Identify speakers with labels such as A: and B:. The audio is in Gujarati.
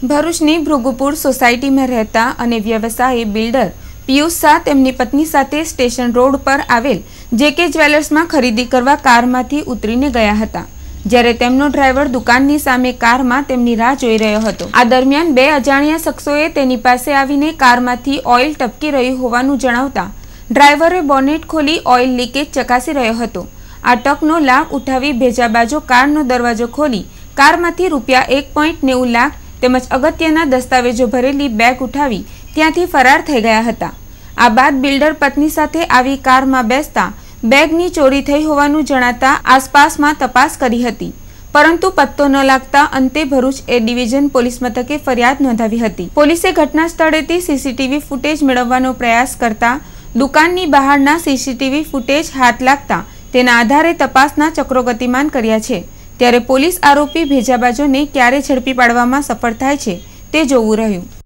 A: ભરૂચની ભૃગુપુર સોસાયટીમાં રહેતા અને વ્યવસાયી બિલ્ડર પિયુષ શાહ તેમની પત્ની સાથે સ્ટેશન રોડ પર આવેલ જેકે જ્વેલર્સમાં ખરીદી કરવા કારમાંથી ઉતરીને ગયા હતા. જ્યારે તેમનો ડ્રાઈવર દુકાનની સામે કારમાં તેમની રાહ જોઈ રહ્યો હતો. આ દરમિયાન બે અજાણ્યા શખ્સોએ તેની પાસે આવીને કારમાંથી ઓઇલ ટપકી રહ્યું હોવાનું જણાવતા ડ્રાઈવરે બોનેટ ખોલી ઓઇલ લીકેજ ચકાસી રહ્યો હતો. આ ટકનો લાભ ઉઠાવી ભેજા બાજુ કારનો દરવાજો ખોલી કારમાંથી રૂપિયા એક પોઈન્ટ નેવું લાખ તેમજ અગત્યના દસ્તાવેજો ભરેલી બેગ ઉઠાવી ત્યાંથી ફરાર થઈ ગયા હતા. આ બાદ બિલ્ડર પત્ની સાથે આવી કારમાં બેસતા બેગની ચોરી થઈ હોવાનું જણાતા આસપાસમાં તપાસ કરી હતી. પરંતુ પત્તો ન લાગતા અંતે ભરૂચ એ ડિવિઝન પોલીસ મથકે ફરિયાદ નોંધાવી હતી. પોલીસે ઘટના સ્થળેથી સીસીટીવી ફૂટેજ મેળવવાનો પ્રયાસ કરતા દુકાનની બહારના સીસીટીવી ફૂટેજ હાથ લાગતા તેના આધારે તપાસના ચક્રો ગતિમાન કર્યા છે. ત્યારે પોલીસ આરોપી ભેજાબાજોને ક્યારે ઝડપી પાડવામાં સફળ થાય છે તે જોવું રહ્યું.